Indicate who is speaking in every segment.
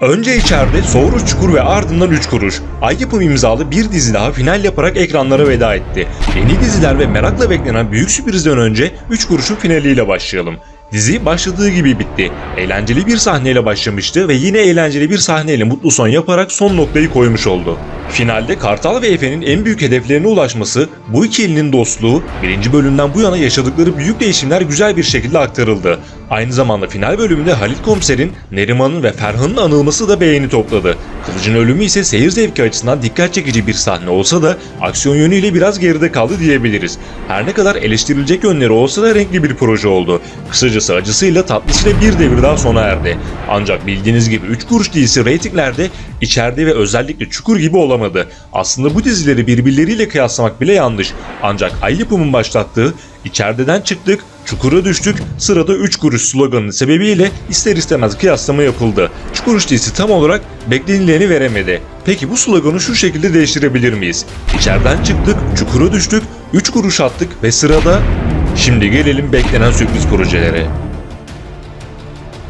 Speaker 1: Önce içeride Soğuru Çukur ve ardından 3 kuruş. Ay yapım imzalı bir dizi daha final yaparak ekranlara veda etti. Yeni diziler ve merakla beklenen büyük sürprizden önce 3 kuruşun finaliyle başlayalım. Dizi başladığı gibi bitti. Eğlenceli bir sahneyle başlamıştı ve yine eğlenceli bir sahneyle mutlu son yaparak son noktayı koymuş oldu. Finalde Kartal ve Efe'nin en büyük hedeflerine ulaşması, bu iki elinin dostluğu, birinci bölümden bu yana yaşadıkları büyük değişimler güzel bir şekilde aktarıldı. Aynı zamanda final bölümünde Halit Komiser'in, Neriman'ın ve Ferhan'ın anılması da beğeni topladı. Kılıç'ın ölümü ise seyir zevki açısından dikkat çekici bir sahne olsa da aksiyon yönüyle biraz geride kaldı diyebiliriz. Her ne kadar eleştirilecek yönleri olsa da renkli bir proje oldu. Kısacası acısıyla tatlısıyla bir devir daha sona erdi. Ancak bildiğiniz gibi 3 kuruş dizisi reytinglerde içeride ve özellikle çukur gibi olamadı. Aslında bu dizileri birbirleriyle kıyaslamak bile yanlış. Ancak Ay Yapım'ın başlattığı İçerideden çıktık, çukura düştük, sırada 3 kuruş sloganının sebebiyle ister istemez kıyaslama yapıldı. 3 kuruş dizisi tam olarak beklenileni veremedi. Peki bu sloganı şu şekilde değiştirebilir miyiz? İçeriden çıktık, çukura düştük, 3 kuruş attık ve sırada... Şimdi gelelim beklenen sürpriz projelere.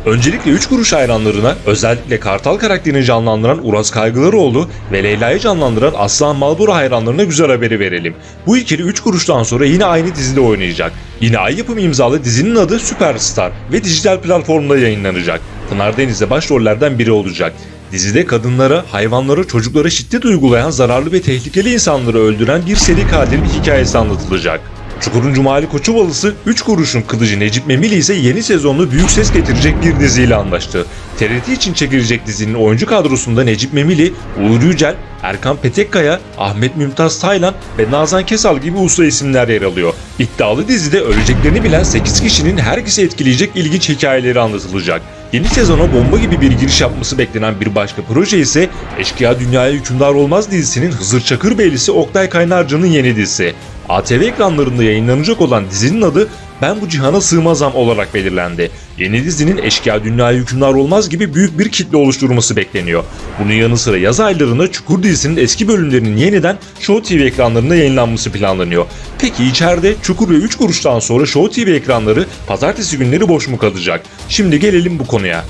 Speaker 1: Öncelikle 3 kuruş hayranlarına özellikle Kartal karakterini canlandıran Uras Kaygılaroğlu ve Leyla'yı canlandıran Aslan Malbora hayranlarına güzel haberi verelim. Bu ikili 3 kuruştan sonra yine aynı dizide oynayacak. Yine ay yapımı imzalı dizinin adı Superstar ve dijital platformda yayınlanacak. Pınar Deniz de başrollerden biri olacak. Dizide kadınlara, hayvanlara, çocuklara şiddet uygulayan zararlı ve tehlikeli insanları öldüren bir seri katilin hikayesi anlatılacak. Çukur'un Cumali Koçovalısı 3 kuruşun kılıcı Necip Memili ise yeni sezonlu büyük ses getirecek bir diziyle anlaştı. TRT için çekilecek dizinin oyuncu kadrosunda Necip Memili, Uğur Yücel, Erkan Petekkaya, Ahmet Mümtaz Taylan ve Nazan Kesal gibi usta isimler yer alıyor. İddialı dizide öleceklerini bilen 8 kişinin herkesi etkileyecek ilginç hikayeleri anlatılacak. Yeni sezona bomba gibi bir giriş yapması beklenen bir başka proje ise Eşkıya Dünyaya Hükümdar Olmaz dizisinin Hızır Çakırbeylisi Oktay Kaynarca'nın yeni dizisi. ATV ekranlarında yayınlanacak olan dizinin adı Ben Bu Cihana Sığmazam olarak belirlendi. Yeni dizinin Eşkıya Dünyaya Hükümdar Olmaz gibi büyük bir kitle oluşturması bekleniyor. Bunun yanı sıra yaz aylarında Çukur dizisinin eski bölümlerinin yeniden Show TV ekranlarında yayınlanması planlanıyor. Peki içeride Çukur ve 3 kuruştan sonra Show TV ekranları pazartesi günleri boş mu kalacak? Şimdi gelelim bu konuya.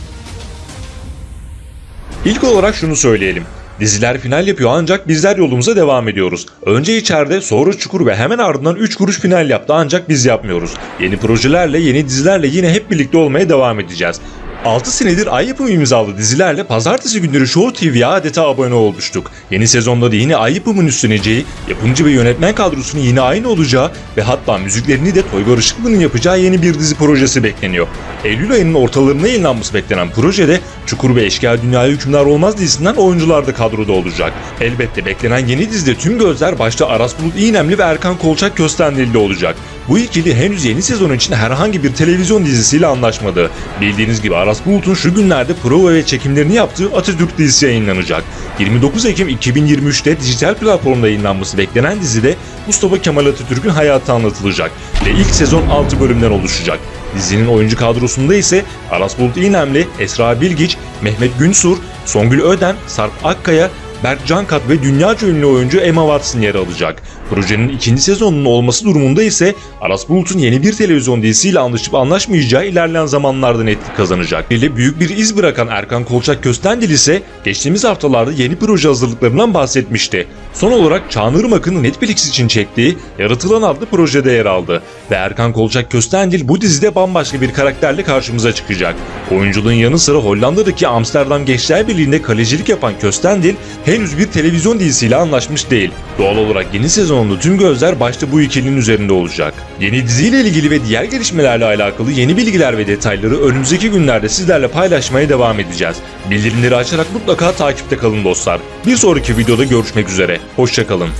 Speaker 1: İlk olarak şunu söyleyelim. Diziler final yapıyor ancak bizler yolumuza devam ediyoruz. Önce içeride, sonra Çukur ve hemen ardından 3 kuruş final yaptı ancak biz yapmıyoruz. Yeni projelerle, yeni dizilerle yine hep birlikte olmaya devam edeceğiz. 6 senedir ay yapımı imzalı dizilerle pazartesi günleri Show TV'ye adeta abone olmuştuk. Yeni sezonda da yine ay yapımın üstleneceği, yapımcı ve yönetmen kadrosunun yine aynı olacağı ve hatta müziklerini de Toygar Işıklı'nın yapacağı yeni bir dizi projesi bekleniyor. Eylül ayının ortalarına yayınlanması beklenen projede Çukur ve Eşkıya Dünyaya Hükümdar Olmaz dizisinden oyuncular da kadroda olacak. Elbette beklenen yeni dizide tüm gözler başta Aras Bulut İynemli ve Erkan Kolçak Köstendelili olacak. Bu ikili henüz yeni sezon için herhangi bir televizyon dizisiyle anlaşmadı. Bildiğiniz gibi Aras Bulut'un şu günlerde prova ve çekimlerini yaptığı Atatürk dizisi yayınlanacak. 29 Ekim 2023'te dijital platformda yayınlanması beklenen dizide Mustafa Kemal Atatürk'ün hayatı anlatılacak ve ilk sezon 6 bölümden oluşacak. Dizinin oyuncu kadrosunda ise Aras Bulut İynemli, Esra Bilgiç, Mehmet Günsur, Songül Öden, Sarp Akkaya, Berk Cankat ve dünyaca ünlü oyuncu Emma Watson yer alacak. Projenin ikinci sezonunun olması durumunda ise Aras Bulut'un yeni bir televizyon dizisiyle anlaşıp anlaşmayacağı ilerleyen zamanlarda netlik kazanacak. Ile büyük bir iz bırakan Erkan Kolçak Köstendil ise geçtiğimiz haftalarda yeni proje hazırlıklarından bahsetmişti. Son olarak Çağınırmak'ın Netflix için çektiği Yaratılan adlı projede yer aldı. Ve Erkan Kolçak Köstendil bu dizide bambaşka bir karakterle karşımıza çıkacak. Oyunculuğun yanı sıra Hollanda'daki Amsterdam Gençler Birliği'nde kalecilik yapan Köstendil henüz bir televizyon dizisiyle anlaşmış değil. Doğal olarak yeni sezonunda tüm gözler başta bu ikilinin üzerinde olacak. Yeni diziyle ilgili ve diğer gelişmelerle alakalı yeni bilgiler ve detayları önümüzdeki günlerde sizlerle paylaşmaya devam edeceğiz. Bildirimleri açarak mutlaka takipte kalın dostlar. Bir sonraki videoda görüşmek üzere. Hoşçakalın.